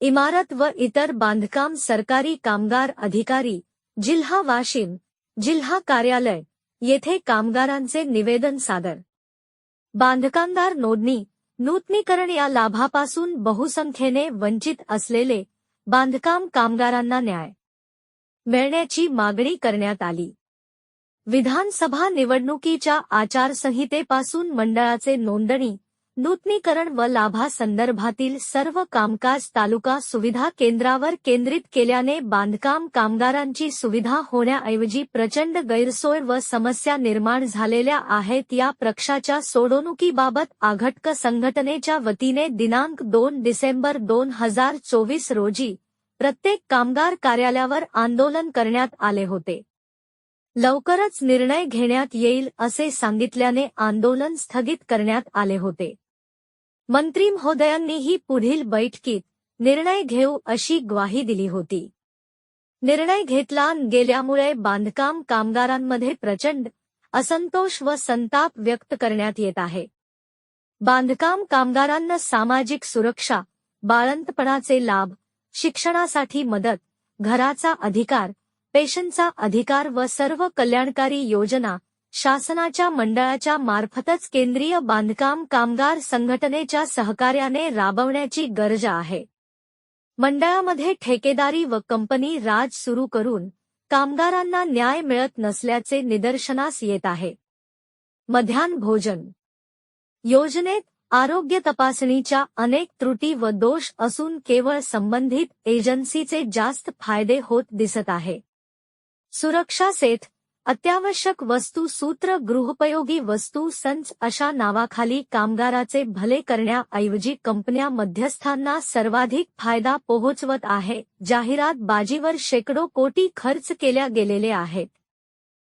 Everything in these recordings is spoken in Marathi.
इमारत व इतर बांधकाम सरकारी कामगार अधिकारी जिल्हा वाशिम जिल्हा कार्यालय येथे कामगारांचे निवेदन सादर. बांधकामदार नोंदणी नूतनीकरण या लाभापासून बहुसंख्येने वंचित असलेले बांधकाम कामगारांना न्याय मिळण्याची मागणी करण्यात आली. विधानसभा निवडणुकीच्या आचारसंहितेपासून मंडळाचे नोंदणी नूतनीकरण व लाभासंदर्भातील सर्व कामकाज तालुका सुविधा केंद्रावर केंद्रित केल्याने बांधकाम कामगारांची सुविधा होण्याऐवजी प्रचंड गैरसोय व समस्या निर्माण झालेल्या आहेत. या प्रक्षाच्या सोडवणुकीबाबत आघटक संघटनेच्या वतीने दिनांक दोन डिसेंबर दोन हजार चोवीस रोजी प्रत्येक कामगार कार्यालयावर आंदोलन करण्यात आले होते. लवकरच निर्णय घेण्यात येईल असे सांगितल्याने आंदोलन स्थगित करण्यात आले होते. मंत्री महोदयांनीही पुढील बैठकीत निर्णय घेऊ अशी ग्वाही दिली होती. निर्णय घेतला गेल्यामुळे बांधकाम कामगारांमध्ये प्रचंड असंतोष व संताप व्यक्त करण्यात येत आहे. बांधकाम कामगारांना सामाजिक सुरक्षा बाळंतपणाचे लाभ शिक्षणासाठी मदत घराचा अधिकार पेशनचा अधिकार व सर्व कल्याणकारी योजना शासनाच्या मंडळाच्या मार्फतच केंद्रीय बांधकाम कामगार संघटनेच्या सहकार्याने राबवण्याची गरज आहे. मंडळामध्ये ठेकेदारी व कंपनी राज सुरू करून कामगारांना न्याय मिळत नसल्याचे निदर्शनास येत आहे. मध्यान भोजन. योजनेत आरोग्य तपासणीच्या अनेक त्रुटी व दोष असून केवळ संबंधित एजन्सीचे जास्त फायदे होत दिसत आहे. सुरक्षा सेठ अत्यावश्यक वस्तू सूत्र गृहोपयोगी वस्तू संच अशा नावाखाली कामगाराचे भले करण्याऐवजी कंपन्या मध्यस्थांना सर्वाधिक फायदा पोहोचवत आहे जाहिरात बाजीवर शेकडो कोटी खर्च केल्या गेलेले आहेत.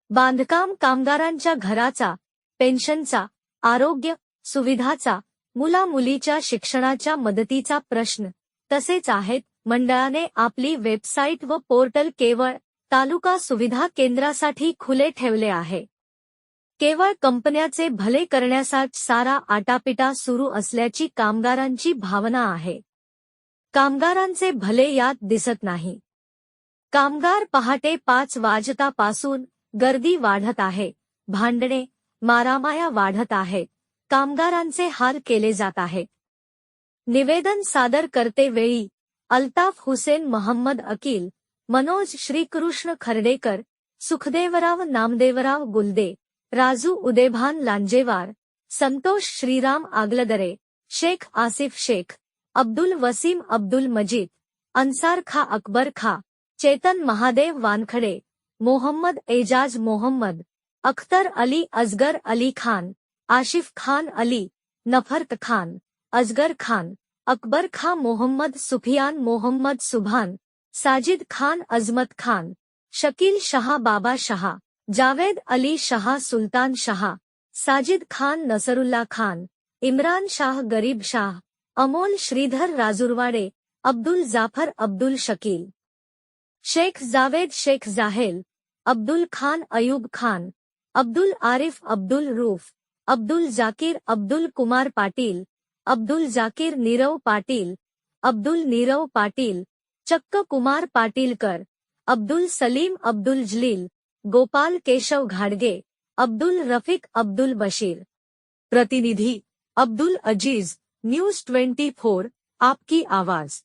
बांधकाम कामगारांच्या घराचा पेन्शनचा आरोग्य सुविधाचा मुलामुलीच्या शिक्षणाच्या मदतीचा प्रश्न तसेच आहेत मंडळाने आपली वेबसाईट व पोर्टल केवळ तालुका सुविधा केंद्रासाठी खुले ठेवले आहे. केवळ कंपन्याचे भले करण्यासाठी सारा आटापिटा सुरू असल्याची कामगारांची भावना आहे. कामगारांचे भले यात दिसत नाही. कामगार पहाटे पाच वाजतापासून गर्दी वाढत आहे. भांडणे मारामाया वाढत आहेत. कामगारांचे हाल केले जात आहेत निवेदन सादर करते वेळी अल्ताफ हुसेन मोहम्मद अकील मनोज श्रीकृष्ण खर्डेकर सुखदेवराव नामदेवराव गुलदे राजू उदेभान लांजेवार संतोष श्रीराम आगलदरे शेख आसिफ शेख अब्दुल वसीम अब्दुल मजीद अन्सार खा अकबर खा चेतन महादेव वानखडे मोहम्मद एजाज मोहम्मद अख्तर अली अजगर अली खान आशिफ खान अली नफरत खान अजगर खान अकबर खा मोहम्मद सुफियान मोहम्मद सुभान साजिद खान अजमत खान शकील शहा बाबा शहा जावेद अली शहा सुलतान शहा साजिद खान नसरुल्ला खान इम्रान शाह गरीब शाह अमोल श्रीधर राजुरवाडे अब्दुल जाफर अब्दुल शकील शेख जावेद शेख जाहेल अब्दुल खान अयूब खान अब्दुल आरिफ अब्दुल रूफ अब्दुल जाकीर अब्दुल कुमार पाटील अब्दुल जाकीर नीरव पाटील अब्दुल नीरव पाटील चक्क कुमार पाटिलकर, अब्दुल सलीम अब्दुल जलील, गोपाल केशव घाडगे, अब्दुल रफीक अब्दुल बशीर. प्रतिनिधि, Abdul Aziz, news twenty four, आपकी आवाज़.